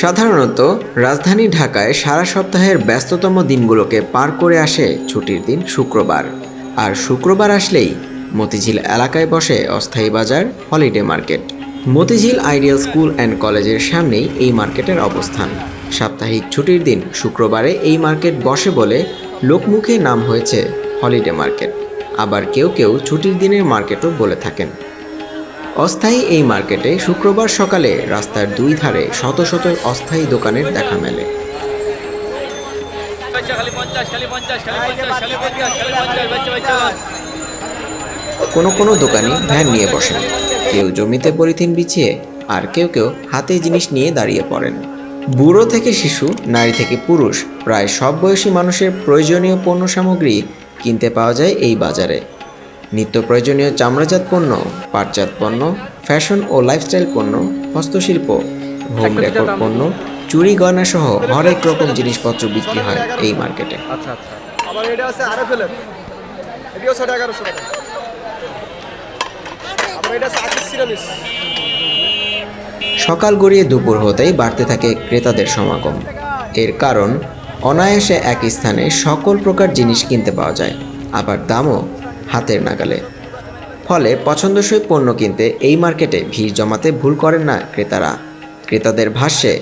সাধারণত, রাজধানী ঢাকায় সারা সপ্তাহের ব্যস্ততম দিনগুলোকে পার করে আসে ছুটির দিন শুক্রবার। আর শুক্রবার আসলেই মতিঝিল এলাকায় বসে অস্থায়ী বাজার, holiday market. Motijheel ideal school and কলেজের সামনেই এই মার্কেটের অবস্থান। সাপ্তাহিক ছুটির দিন শুক্রবারে এই মার্কেট বসে বলে লোকমুখে নাম হয়েছে হলিডে মার্কেট। আবার কেউ কেউ ছুটির দিনের মার্কেটও বলে থাকেন। অস্থায়ী এই মার্কেটে শুক্রবার সকালে রাস্তার দুই ধারে শত শত অস্থায়ী দোকানের দেখা মেলে। কোনো কোনো দোকানি ভ্যান নিয়ে বসেন। কেউ জমিতে পলিথিন বিছিয়ে আর কেউ কেউ হাতে জিনিস নিয়ে দাঁড়িয়ে পড়েন। বুড়ো থেকে শিশু, নারী থেকে পুরুষ, প্রায় সব বয়সী মানুষের প্রয়োজনীয় পণ্য সামগ্রী কিনতে পাওয়া যায় এই বাজারে। নিত্য প্রয়োজনীয় চামড়াজাত পণ্য পাটজাত পণ্য ফ্যাশন ও লাইফস্টাইল পণ্য হস্তশিল্প হোম ডেকোর পণ্য চুরি গয়না সহ হরেক রকম জিনিসপত্র বিক্রি হয় এই মার্কেটে। আচ্ছা আচ্ছা। আবার এটা আছে আরও ফেলেন এটিও সাড়ে এগারোশো টাকা। আবার এটা আছে আকিস সিরামিস সকাল গড়িয়ে দুপুর হতেই বাড়তে থাকে ক্রেতাদের সমাগম। এর কারণ অনায়াসে এক স্থানে সকল প্রকার জিনিস কিনতে পাওয়া যায়। আবার দামও হাতের নাগালে। ফলে পছন্দসই পণ্য কিনতে এই মার্কেটে ভিড় জমাতে ভুল করেন না ক্রেতারা। ক্রেতাদের ভাষ্যে,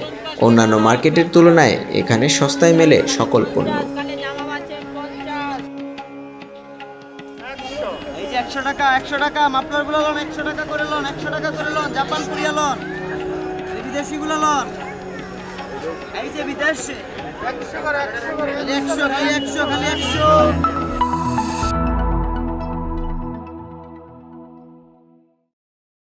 অন্যান্য মার্কেটের তুলনায় এখানে সস্তায় মেলে সকল পণ্য। টাকা টাকা টাকা টাকা জাপান